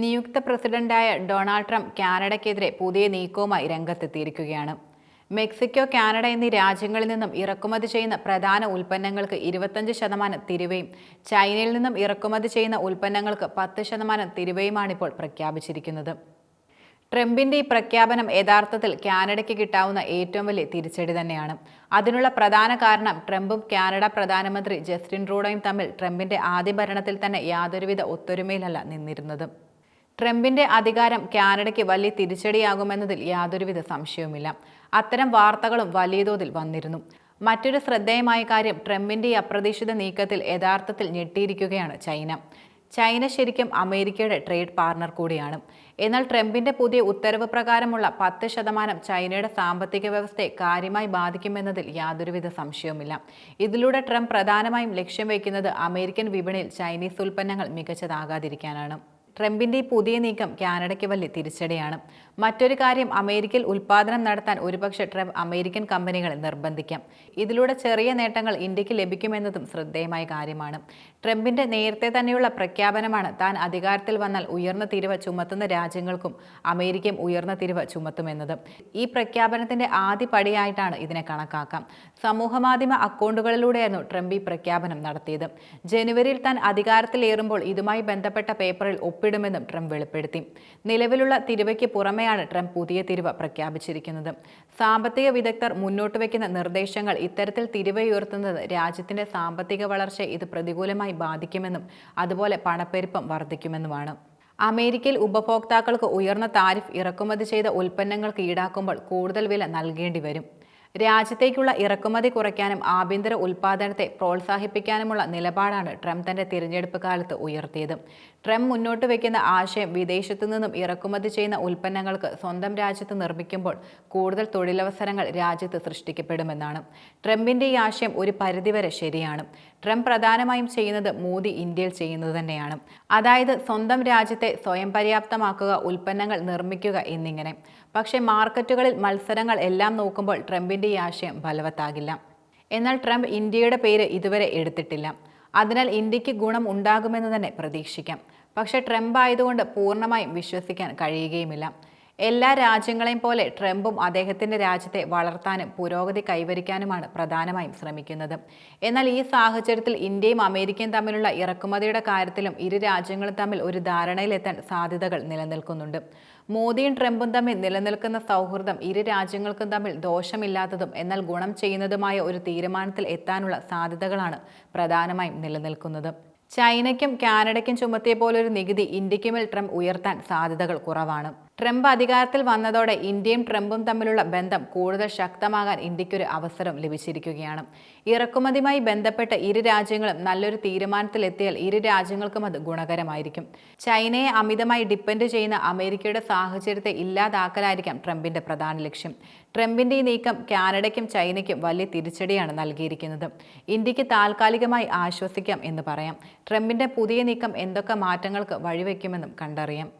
നിയുക്ത പ്രസിഡന്റായ Donald Trump കാനഡയ്ക്കെതിരെ പുതിയ നീക്കവുമായി രംഗത്തെത്തിയിരിക്കുകയാണ്. മെക്സിക്കോ കാനഡ എന്നീ രാജ്യങ്ങളിൽ നിന്നും ഇറക്കുമതി ചെയ്യുന്ന പ്രധാന ഉൽപ്പന്നങ്ങൾക്ക് ഇരുപത്തഞ്ച് ശതമാനം തിരിവയും ചൈനയിൽ നിന്നും ഇറക്കുമതി ചെയ്യുന്ന ഉൽപ്പന്നങ്ങൾക്ക് പത്ത് ശതമാനം തിരിവയുമാണിപ്പോൾ പ്രഖ്യാപിച്ചിരിക്കുന്നത്. ട്രംപിന്റെ ഈ പ്രഖ്യാപനം യഥാർത്ഥത്തിൽ കാനഡയ്ക്ക് കിട്ടാവുന്ന ഏറ്റവും വലിയ തിരിച്ചടി തന്നെയാണ്. അതിനുള്ള പ്രധാന കാരണം ട്രംപും കാനഡ പ്രധാനമന്ത്രി ജസ്റ്റിൻ ട്രൂഡോയും തമ്മിൽ ട്രംപിന്റെ ആദ്യ ഭരണത്തിൽ തന്നെ യാതൊരുവിധ ഒത്തൊരുമയിലല്ല നിന്നിരുന്നത്. ട്രംപിന്റെ അധികാരം കാനഡയ്ക്ക് വലിയ തിരിച്ചടിയാകുമെന്നതിൽ യാതൊരുവിധ സംശയവുമില്ല. അത്തരം വാർത്തകളും വലിയ തോതിൽ വന്നിരുന്നു. മറ്റൊരു ശ്രദ്ധേയമായ കാര്യം ട്രംപിന്റെ ഈ അപ്രതീക്ഷിത നീക്കത്തിൽ യഥാർത്ഥത്തിൽ ഞെട്ടിയിരിക്കുകയാണ് ചൈന. ചൈന ശരിക്കും അമേരിക്കയുടെ ട്രേഡ് പാർട്ണർ കൂടിയാണ്. എന്നാൽ ട്രംപിന്റെ പുതിയ ഉത്തരവ് പ്രകാരമുള്ള പത്ത് ശതമാനം ചൈനയുടെ സാമ്പത്തിക വ്യവസ്ഥയെ കാര്യമായി ബാധിക്കുമെന്നതിൽ യാതൊരുവിധ സംശയവുമില്ല. ഇതിലൂടെ ട്രംപ് പ്രധാനമായും ലക്ഷ്യം വയ്ക്കുന്നത് അമേരിക്കൻ വിപണിയിൽ ചൈനീസ് ഉൽപ്പന്നങ്ങൾ മികച്ചതാകാതിരിക്കാനാണ്. ട്രംപിന്റെ ഈ പുതിയ നീക്കം കാനഡയ്ക്ക് വലിയ തിരിച്ചടിയാണ്. മറ്റൊരു കാര്യം അമേരിക്കയിൽ ഉൽപ്പാദനം നടത്താൻ ഒരുപക്ഷെ ട്രംപ് അമേരിക്കൻ കമ്പനികളെ നിർബന്ധിക്കാം. ഇതിലൂടെ ചെറിയ നേട്ടങ്ങൾ ഇന്ത്യയ്ക്ക് ലഭിക്കുമെന്നതും ശ്രദ്ധേയമായ കാര്യമാണ്. ട്രംപിന്റെ നേരത്തെ തന്നെയുള്ള പ്രഖ്യാപനമാണ് താൻ അധികാരത്തിൽ വന്നാൽ ഉയർന്ന തിരിവ് ചുമത്തുന്ന രാജ്യങ്ങൾക്കും അമേരിക്കയും ഉയർന്ന തിരിവ് ചുമത്തുമെന്നത്. ഈ പ്രഖ്യാപനത്തിന്റെ ആദ്യ പടിയായിട്ടാണ് ഇതിനെ കണക്കാക്കാം. സമൂഹമാധ്യമ അക്കൗണ്ടുകളിലൂടെയായിരുന്നു ട്രംപ് ഈ പ്രഖ്യാപനം നടത്തിയത്. ജനുവരിയിൽ താൻ അധികാരത്തിലേറുമ്പോൾ ഇതുമായി ബന്ധപ്പെട്ട പേപ്പറിൽ ഒപ്പിടുമെന്നും ട്രംപ് വെളിപ്പെടുത്തി. നിലവിലുള്ള തിരുവയ്ക്ക് പുറമെയാണ് ട്രംപ് പുതിയ തിരിവ് പ്രഖ്യാപിച്ചിരിക്കുന്നത്. സാമ്പത്തിക വിദഗ്ധർ മുന്നോട്ട് വയ്ക്കുന്ന നിർദ്ദേശങ്ങൾ ഇത്തരത്തിൽ തിരിവയുയർത്തുന്നത് രാജ്യത്തിന്റെ സാമ്പത്തിക വളർച്ചയെ ഇത് പ്രതികൂലമായി ബാധിക്കുമെന്നും അതുപോലെ പണപ്പെരുപ്പം വർദ്ധിക്കുമെന്നുമാണ്. അമേരിക്കയിൽ ഉപഭോക്താക്കൾക്ക് ഉയർന്ന താരിഫ് ഇറക്കുമതി ചെയ്ത ഉൽപ്പന്നങ്ങൾക്ക് ഈടാക്കുമ്പോൾ കൂടുതൽ വില നൽകേണ്ടി വരും. രാജ്യത്തേക്കുള്ള ഇറക്കുമതി കുറയ്ക്കാനും ആഭ്യന്തര ഉൽപ്പാദനത്തെ പ്രോത്സാഹിപ്പിക്കാനുമുള്ള നിലപാടാണ് ട്രംപ് തന്റെ തിരഞ്ഞെടുപ്പ് കാലത്ത് ഉയർത്തിയത്. ട്രംപ് മുന്നോട്ട് വയ്ക്കുന്ന ആശയം വിദേശത്തു നിന്നും ഇറക്കുമതി ചെയ്യുന്ന ഉൽപ്പന്നങ്ങൾക്ക് സ്വന്തം രാജ്യത്ത് നിർമ്മിക്കുമ്പോൾ കൂടുതൽ തൊഴിലവസരങ്ങൾ രാജ്യത്ത് സൃഷ്ടിക്കപ്പെടുമെന്നാണ്. ട്രംപിന്റെ ഈ ആശയം ഒരു പരിധിവരെ ശരിയാണ്. ട്രംപ് പ്രധാനമായും ചെയ്യുന്നത് മോദി ഇന്ത്യയിൽ ചെയ്യുന്നത് തന്നെയാണ്. അതായത് സ്വന്തം രാജ്യത്തെ സ്വയം പര്യാപ്തമാക്കുക ഉൽപ്പന്നങ്ങൾ നിർമ്മിക്കുക എന്നിങ്ങനെ. പക്ഷേ മാർക്കറ്റുകളിൽ മത്സരങ്ങൾ എല്ലാം നോക്കുമ്പോൾ ട്രംപിന്റെ ഈ ആശയം ഫലവത്താകില്ല എന്നാൽ ട്രംപ് ഇന്ത്യയുടെ പേര് ഇതുവരെ എടുത്തിട്ടില്ല. അതിനാൽ ഇന്ത്യയ്ക്ക് ഗുണം ഉണ്ടാകുമെന്ന് തന്നെ പ്രതീക്ഷിക്കാം. പക്ഷേ ട്രംപ് ആയതുകൊണ്ട് പൂർണമായും വിശ്വസിക്കാൻ കഴിയുകയുമില്ല. എല്ലാ രാജ്യങ്ങളെയും പോലെ ട്രംപും അദ്ദേഹത്തിന്റെ രാജ്യത്തെ വളർത്താനും പുരോഗതി കൈവരിക്കാനുമാണ് പ്രധാനമായും ശ്രമിക്കുന്നത്. എന്നാൽ ഈ സാഹചര്യത്തിൽ ഇന്ത്യയും അമേരിക്കയും തമ്മിലുള്ള ഇറക്കുമതിയുടെ കാര്യത്തിലും ഇരു രാജ്യങ്ങളും തമ്മിൽ ഒരു ധാരണയിലെത്താൻ സാധ്യതകൾ നിലനിൽക്കുന്നുണ്ട്. മോദിയും ട്രംപും തമ്മിൽ നിലനിൽക്കുന്ന സൗഹൃദം ഇരു രാജ്യങ്ങൾക്കും തമ്മിൽ ദോഷമില്ലാത്തതും എന്നാൽ ഗുണം ചെയ്യുന്നതുമായ ഒരു തീരുമാനത്തിൽ എത്താനുള്ള സാധ്യതകളാണ് പ്രധാനമായും നിലനിൽക്കുന്നത്. ചൈനയ്ക്കും കാനഡയ്ക്കും ചുമത്തിയ പോലൊരു നികുതി ഇന്ത്യക്കുമേൽ ട്രംപ് ഉയർത്താൻ സാധ്യതകൾ കുറവാണ്. ട്രംപ് അധികാരത്തിൽ വന്നതോടെ ഇന്ത്യയും ട്രംപും തമ്മിലുള്ള ബന്ധം കൂടുതൽ ശക്തമാകാൻ ഇന്ത്യക്കൊരു അവസരം ലഭിച്ചിരിക്കുകയാണ്. ഇറക്കുമതിയുമായി ബന്ധപ്പെട്ട് ഇരു രാജ്യങ്ങളും നല്ലൊരു തീരുമാനത്തിലെത്തിയാൽ ഇരു രാജ്യങ്ങൾക്കും അത് ഗുണകരമായിരിക്കും. ചൈനയെ അമിതമായി ഡിപ്പെൻഡ് ചെയ്യുന്ന അമേരിക്കയുടെ സാഹചര്യത്തെ ഇല്ലാതാക്കലായിരിക്കാം ട്രംപിന്റെ പ്രധാന ലക്ഷ്യം. ട്രംപിന്റെ ഈ നീക്കം കാനഡയ്ക്കും ചൈനയ്ക്കും വലിയ തിരിച്ചടിയാണ് നൽകിയിരിക്കുന്നത്. ഇന്ത്യയ്ക്ക് താൽക്കാലികമായി ആശ്വസിക്കാം എന്ന് പറയാം. ട്രംപിന്റെ പുതിയ നീക്കം എന്തൊക്കെ മാറ്റങ്ങൾക്ക് വഴിവെക്കുമെന്നും കണ്ടറിയാം.